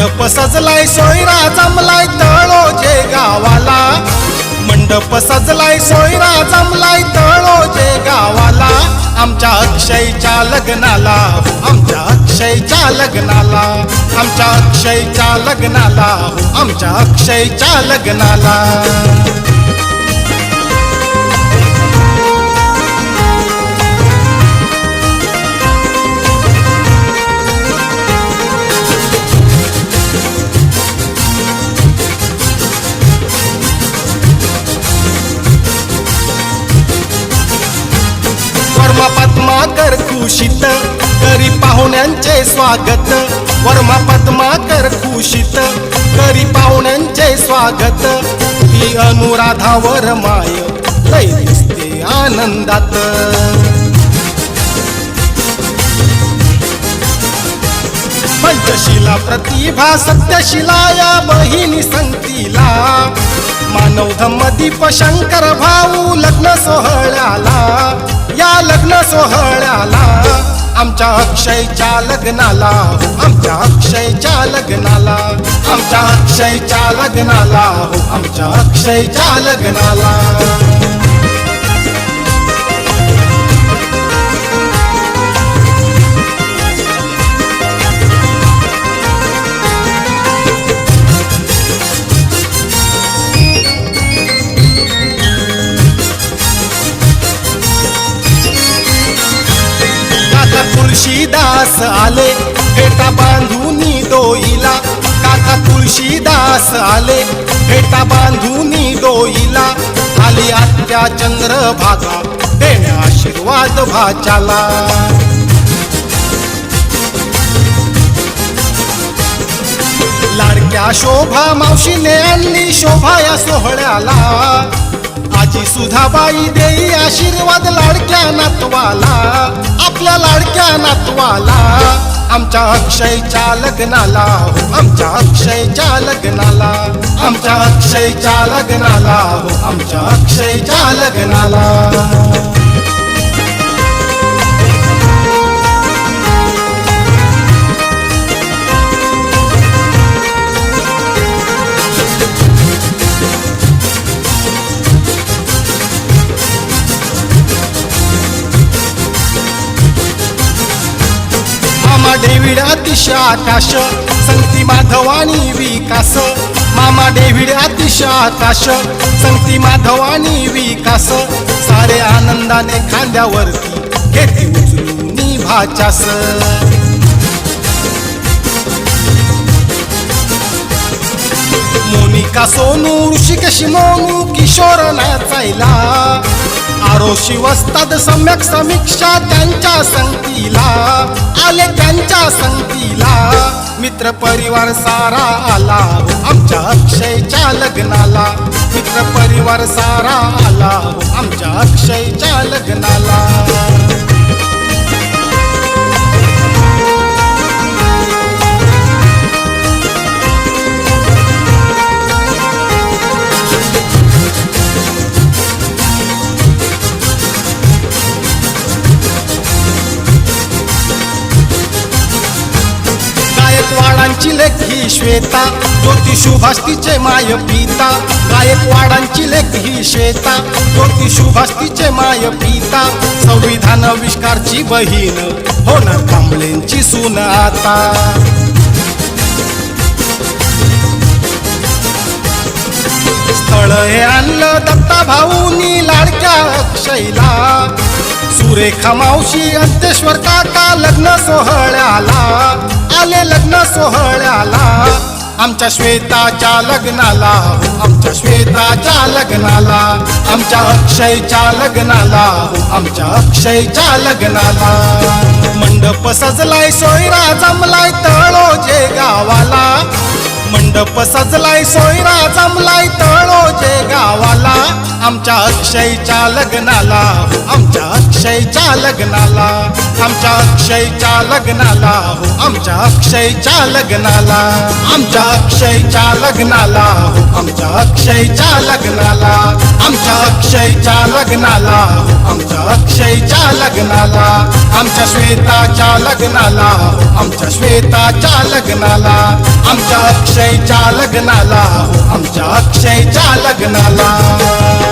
मंडप सजलाय सोयरा जमलाय तळोजे गावाला. मंडप सजलाय सोयरा जमलाय तळोजे गावाला. आमच्या अक्षयच्या लग्नाला आमच्या अक्षयच्या लग्नाला आमच्या अक्षयच्या लग्नाला आमच्या अक्षयच्या लग्नाला. पद्माकर करी पाहुण्यांचे स्वागत. वर्मा पद्माकर खुशित. करी पाहुण्यांचे स्वागत. ती अनुराधावर माय लय दिसते आनंदात. पंचशिला प्रतिभा सत्यशिला या बहिणी संगतीला. मानव धम्मदीप शंकर भाऊ लग्न सोहळ्याला. या लग्न सोहळ्याला आमच्या अक्षयच्या लग्नाला आमच्या अक्षयच्या लग्नाला आमच्या अक्षयच्या लग्नाला आमच्या अक्षयच्या लग्नाला. दास आले फेटा बांधूनी डोईला. काका तुळशीदास आले फेटा बांधूनी डोईला. आली आत्या चंद्रभागा देण्या आशीर्वाद भाच्याला. लाडक्या शोभा मावशीने आणली शोभा या सोहळ्याला. आजी सुधाबाई देई आशीर्वाद लाडक्या नातवाला. आपल्या लाडक्या नातवाला आमच्या अक्षयच्या लग्नाला हो आमच्या अक्षयच्या लग्नाला आमच्या अक्षयच्या लग्नाला हो आमच्या अक्षयच्या लग्नाला. डेव्हिड अतिश आकाश संगती माधवानी विकास. मामा डेव्हिड अतिश आकाश संगती माधवानी विकास. सारे आनंदाने खांद्यावरती घेती उचलून भाचास मोनिका सोनू ऋषिकेश मोनू किशोर नाचायला. आरोशी वस्ताद सम्यक समीक्षा त्यांच्या संगतीला. आले त्या तुमच्या संगतीला मित्र परिवार सारा आला. आमच्या अक्षयच्या लग्नाला मित्र परिवार सारा आला. आमच्या अक्षयच्या लग्नाला गायकवाडांची लेखी श्वेता ज्योती सुभाषतीचे माय पिता गायकवाडांची लेखी श्वेता ज्योती सुभाषतीचे माय पिता संविधान आविष्कारची बहीण होणार कांबळेंची सून आता. स्थळ हे आणलं दत्ता भाऊनी लाडक्या शैला सुरेखा मावशी अंतेश्वर काका लग्न सोहळ्याला. आले लग्न सोहळ्याला. आमच्या श्वेताच्या लग्नाला आमच्या श्वेताच्या लग्नाला. आमच्या अक्षयच्या लग्नाला आमच्या अक्षयच्या लग्नाला. मंडप सजलाय सोयरा जमलाय तळोजे गावाला. मंडप सजलाय सोयरा जमलाय तळ आमच्या अक्षयच्या लग्नाला आमच्या अक्षयच्या लग्नाला आमच्या अक्षयच्या लग्नाला हो आमच्या अक्षयच्या लग्नाला आमच्या अक्षयच्या लग्नाला हो आमच्या अक्षयच्या लग्नाला. आमच्या अक्षयच्या लग्नाला आमच्या अक्षयच्या लग्नाला आमच्या श्वेताच्या लग्नाला आमच्या श्वेताच्या लग्नाला आमच्या अक्षयच्या लग्नाला आमच्या अक्षयच्या लग्नाला.